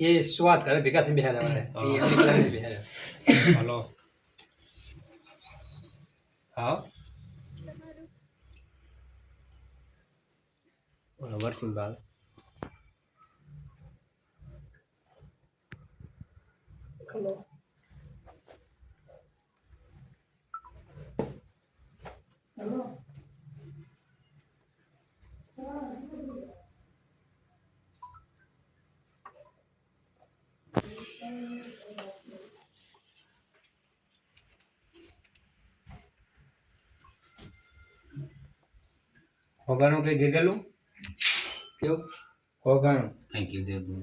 એ સુવાત કરે ભેગા થઈને બેહારે મને બેહારે હલો. હા? બોલો વરસિંગ હોગાનું કઈ કીધેલું કેવું? હોગાનું કઈ કીધું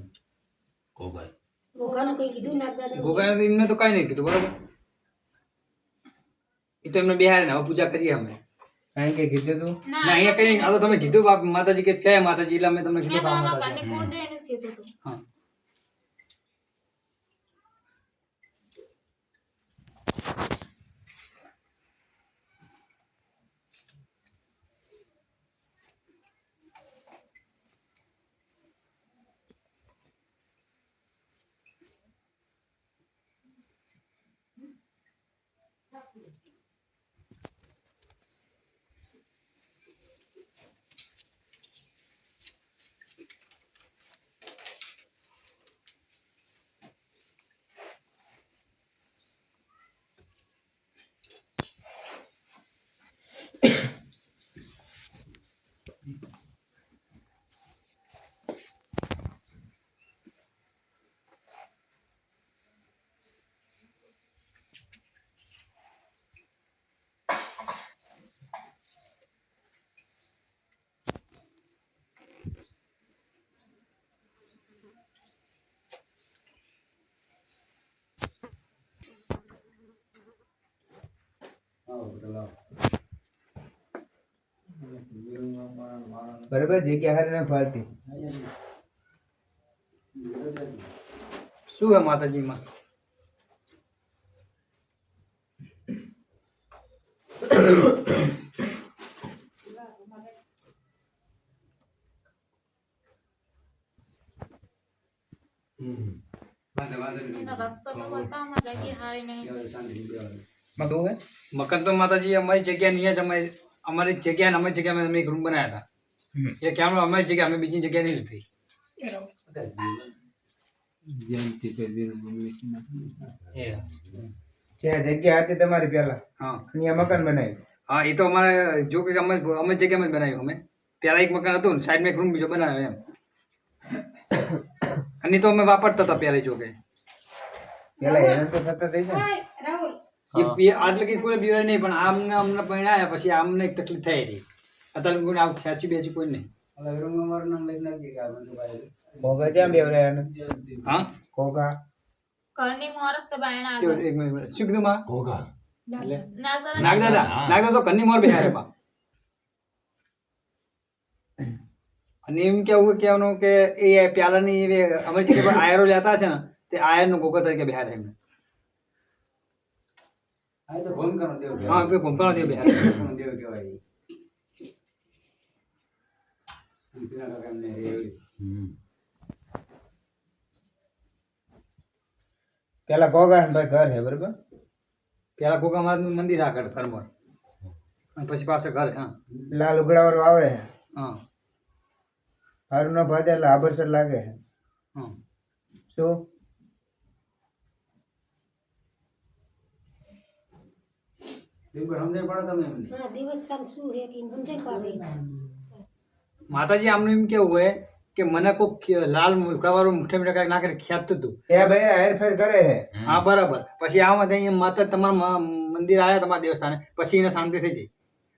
કોભાઈ ઘોઘાનું કઈ કીધું? ગોગાને તો એમને તો કાંઈ નહીં કીધું બરાબર? એ તો એમને બેહારે ને હવે પૂજા કરીએ અમે. કારણ કે કીધું તું? ના અહીંયા કઈ નહીં આ તો તમે કીધું બાપ માતાજી કે છે માતાજી એટલે અમે તમને કીધું કે માતાજી હા. બરાબર જગ્યા હારે ને ફાલતી શું હે માતાજીમાં? માં કહું હે મકાન તો માતાજી અમારી જગ્યા નહીં જ અમે અમારી જગ્યા ને અમારી જગ્યામાં અમે એક રૂમ બનાવ્યા હમ. હતા. એ ક્યાં અમારી જગ્યા અમે બીજી જગ્યા નહીં લીધી. જગ્યા હતી તમારી પહેલા હા. અહીંયા મકાન બનાવ્યું. હા એ તો અમારે જો કે અમે અમે જગ્યામાં જ બનાવ્યું અમે. પહેલાં એક મકાન હતું ને સાઈડમાં એક રૂમ બીજો બનાવ્યો એમ. અને તો અમે વાપરતા હતા પહેલાં જો કે. પેલા હેરાન તો થતા થઈ છે ને. રાહુલ. એ એ આટલે કઈ કોઈ બીવાય નહીં પણ આમને અમને પરણાયા પછી આમને એક તકલીફ થઈ રહી. અત્યારે કોઈ આવું ખેંચી બેચી કોઈ નહીં. ભોગા જ્યાં બેવરાયા હા? ભોગા. કરની મોરક તો બાયણા? આગળ. એક મિનિટ શું કીધું માં? કોકા નાગદાદા. નાગદાદા નાગદાદા તો કરની મોર બેહારે બા. અને એમ કેવું કહેવાનું કે એ પ્યાલાની એ અમારી જગ્યા પર આયરો લેતા છે ને તે આયરનો ગોગો તરીકે બેહારે એમને. હા એ ભૂમકાનો દેવ બેહારે હમ પેલા ગોગા ભાઈ ઘર હે બરાબર? પેલા ગોગા મહારાજનું મંદિર આગળ કરમોર અને પછી પાછળ ઘર હા. લાલ ઉગડા વાળું આવે હા? હારું ન ભાજે એટલે આભરસર લાગે છે હા. શું? તમે દિવસ કામ શું હે કે સમજણ પાડે? માતાજી આમનું એમ કેવું હોય કે મને કોક લાલ મુલકાવાળું મુઠે મીઠા કાંઈક નાખીને ખેંચતું હતું. એ ભાઈ હેરફેર કરે છે. હા બરાબર. પછી આમ અહીંયા માતા તમારા મંદિર આવ્યા તમારા દેવસ્થાને. પછી એને શાંતિ થઈ જઈ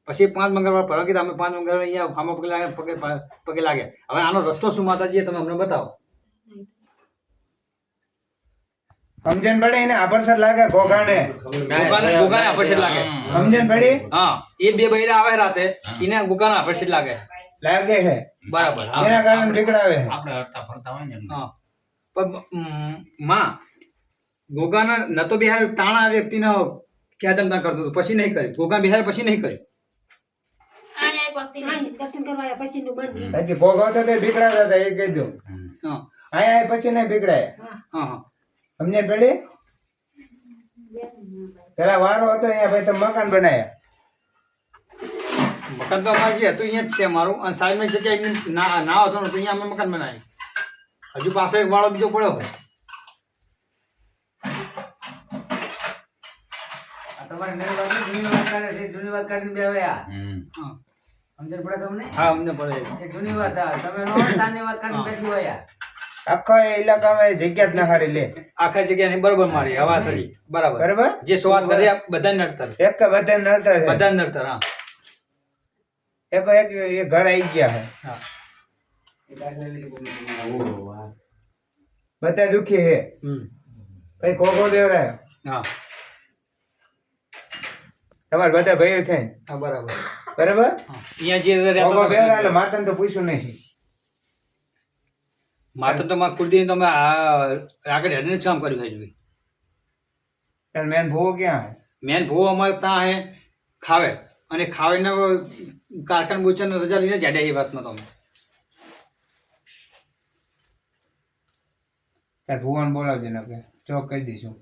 પછી પાંચ મંગળવાર કીધા અમે પાંચ મંગળવાર અહીંયા ફામો પગે લાગે પગે પગે લાગે હવે આનો રસ્તો શું માતાજીએ તમે અમને બતાવો. સમજણ પડે એને આભરસર લાગે ગોગાને? ગોગાને ગોગાને આભરસર લાગે. સમજણ પડી? હા. એ બે બૈરા આવે રાતે એને ગોગાને આભરસર લાગે. લાગે છે. બરાબર. એના કારણે ઠીકડાવે છે. આપણે હરતા ફરતા હોય ને હા. પણ માં ગોગાના ન તો બિહાર તાણા વ્યક્તિનો ક્યાં ચમતા કરતો હતું? પછી નહીં કર્યું. ગોગા બિહાર પછી નહીં કર્યું. દર્શન કરવા પછી નું બંધ તો ઠીકડાતા હતા એ કહી દો અહીંયા પછી નહીં હા. સમજે પેલી? પેલા વારો હતો અહીંયા ભાઈ તમે મકાન બનાવ્યા મકાન તો અમારે જે હતું અહીંયા જ છે મારું. અને સાઈડમાં જગ્યાએ એમની ના ના હતો ને તો અહીંયા અમે મકાન બનાવી હજુ પાસે એક વાળો બીજો પડ્યો હોય. આ તમારે નવી વાત જૂની વાત કાઢે છે જૂની વાત કાઢીને બે આવ્યા હા. સમજણ પડે તમને? હા અમને પડે. એ જૂની વાત હા. તમે નો તારની વાત કાઢીને બેસી આખા ઇલાકામાં જગ્યા જ ના હારી લે. આખા જગ્યાની બરોબર મારી હવા થઈ બરાબર. બરાબર? જે શરૂઆત કર્યા બધા નડતર. એક બધા નડતર છે. બધા નડતર હા. એક એક એ ઘર આવી ગયા હે. બધા દુખી હે. હમ. કઈ કોકો દેવરાય. હા. તમારે બધા ભાઈઓ છે હા બરાબર. બરાબર? અહીંયા જે કોકો દેવરાય એટલે માતાને તો પૂછ્યું નહીં. માતા તો માં કુળદેવી તમે આ આગળ હેડને જ કામ કર્યું તાર મેન ભૂવો ક્યાં હે? મેન ભૂવો અમારે ત્યાં હે ખાવે. અને ખાવાના કારખાન બોચાને રજા લઈને જાડ્યા એ વાતમાં તમે તાર ભુવન બોલાવજે ને ચોક કહી દઈશું.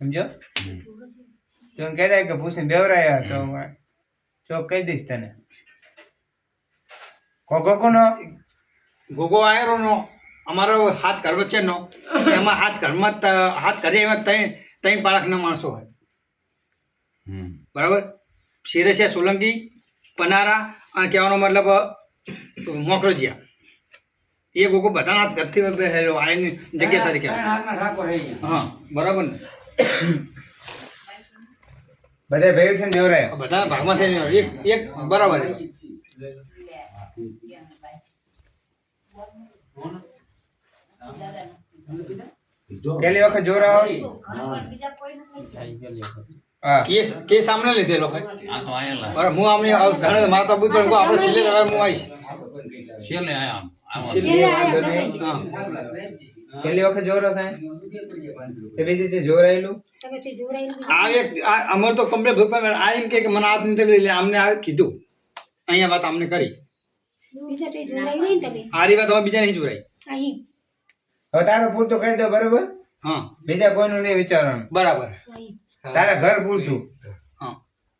સમજો? તું કહી દે કે ભૂસીને બેવરાયા તો ચોક કહી દઈશ તને. કોકો કોનો? ગોગો આયરો નો. અમારો હાથ ઘર વચ્ચેનો. એમાં હાથ ઘરમાં હાથ ઘરે એમાં ત્રણ ત્રણ પાળકના માણસો હોય. હમ. બરાબર? શિરેશિયા સોલંકી પનારા અને કહેવાનો મતલબ મોકરજીયા એ ગોગો બધાના ધરતી બેસેલો આયની જગ્યા તરીકે. છે હા બરાબર ને? બધા ભાઈઓ થઈને બેવરાયા બધાના ભાગમાં થઈને એક એક બરાબર પહેલી વખત જોરા આવશે કેસ કેસ આમને લીધેલો આ તો આયેલા બરાબર હું આમને ઘણા મારા તો બુદ્ધ પણ આપણે સિલે હવે હું આવીશ. છેલ્લે આયા છેલ્લે આયા. હા. વખત જોર હશે? તે બીજી છે જોર આયેલું આ એક આ અમાર તો કમ્પ્લેટ ભૂકંપ આ એમ કે કે મને હાથ નથી એટલે આમને આ કીધું. અહીંયા વાત આમને કરી. બીજા તે જોરાયું નહીં તમે? આરી વાત હવે બીજા નહીં જોરાઈ અહીં. હવે તારું પૂરતું કરી દો બરાબર? હા. બીજા કોઈનું નહીં વિચારવાનું. બરાબર. અહીં. તારા ઘર પૂરતું.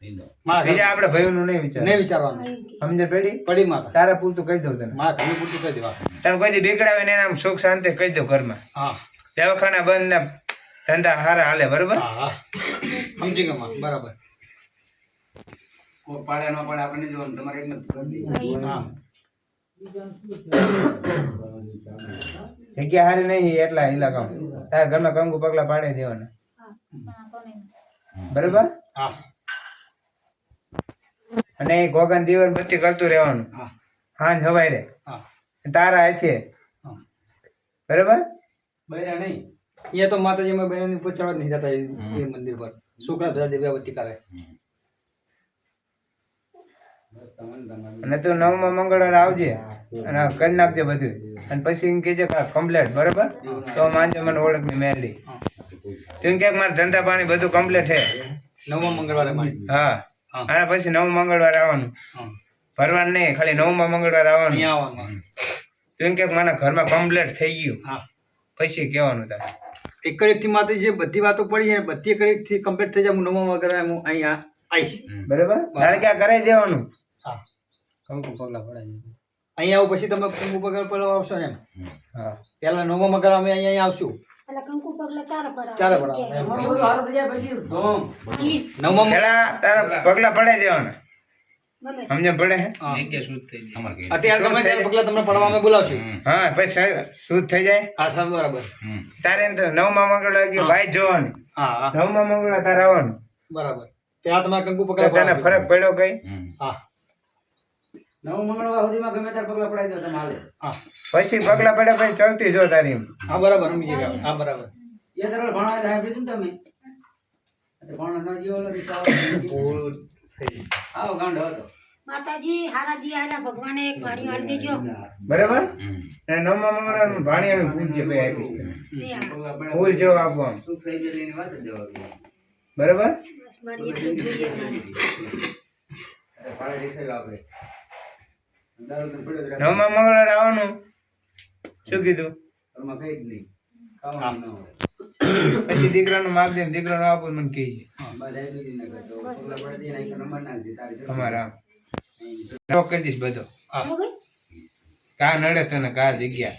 બીજા ઘર. આપણે ભાઈઓનું નહીં વિચાર. નહીં વિચારવાનું. સમજે પેલી પડી તારા પૂરતું કહી દઉં તને. મારા ઘરનું પૂરતું કહી દેવા તને કોઈ દી બીગડાવે ને એના આમ સુખ શાંતિ કહી દઉં ઘરમાં. હા. દવાખાના બંધ ને ધંધા હારા હાલે બરોબર? સમજી ગયા બરાબર. પાડે ન પાડે આપણે જોવાનું તમારે. હા. જગ્યા હારી નહીં એટલા ઇલાકામાં તારા ઘરમાં કંકુ પગલા પાડી દેવાના. બરોબર? અને ગોગન દીવર બત્તી કરતું રહેવાનું. હા. હાંજ હવાઈ રે તારા હાથે. બરોબર? બૈરા નહીં. અહીંયા તો માતાજીમાં બહેનોની ઉપર ચડવા નહીં જતા એ એ મંદિર પર. છોકરા બધા દિવ્યાવતી કરે. અને તું નવમા મંગળવાર આવજે અને કરી નાખજે બધું. અને પછી એમ કેજે કમ્પ્લેટ બરોબર? તો માનજે મને ઓળખ મેલી. તું એમ કે મારા ધંધા પાણી બધું કમ્પ્લીટ છે. નવમા મંગળવારે મારી. હા. હા. અને પછી નવ મંગળવારે આવવાનું. ભરવાનું નહીં ખાલી નવમા મંગળવારે આવવાનું. અહીંયા આવવાનું તું ક્યાંક કે મારા ઘરમાં કમ્પ્લીટ થઈ ગયું. હા. પછી કહેવાનું તારે એક થી માત્ર જે બધી વાતો પડી છે બધી કડીકથી કમ્પ્લીટ થઈ જાય હું નવમા મંગળવારે હું અહીંયા આવીશ. બરાબર? તારે ક્યાં કરાવી દેવાનું? હા. કંકુ પગલા પડાય અહીંયા આવું પછી તમે કંકુ પગાર પર આવશો ને હા. પહેલા નવમા મગર અમે અહીંયા અહીંયા આવશું. પેલા પગલા પગલા દેવાના. પડે? હા. તમારે કઈ અત્યારે ગમે ત્યારે પગલા તમને પડવા અમે બોલાવશું હા પછી શુદ્ધ થઈ જાય? હા સર બરાબર. તારે નવમા મંગળવાર કે ભાઈ જોવાનું. હા. નવમા મંગળવાર તારે આવવાનું. બરાબર. ત્યાં તમારે કંકુ તને ફરક પડ્યો કઈ? હા. નવ મંગળવાર સુધીમાં ગમે ત્યારે પગલા પડાવી દો તમે હાલે. હા. પછી પગલા પડ્યા પછી ચડતી જો તારી. હા બરાબર સમજી ગયા. હા. બરાબર. એ તરફ ભણાવે તો ને તમે? ભણવા ન જીવો આવો ગાંડો હતો. માતાજી હારાજી આયલા ભગવાને એક વાણી વાળી દેજો. બરાબર? અને નવમા મંગળવાર ભાણી અમે પૂજ્ય ભાઈ ફૂલ થઈ વાત જ બરાબર? બસ મારી એટલું જોઈએ મારે. નવમા મંગળવાર આવવાનું? શું કીધું? કઈ જ નહીં. ખાવાનું ન હોય. પછી દીકરાનું માપ દે દીકરાનું આપો મને કહે છે અમારા ચોક કરી દઈશ બધો. કા નડે તને કા જગ્યા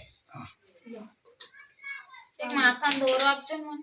એક માથાનો દોરો આપજો મને.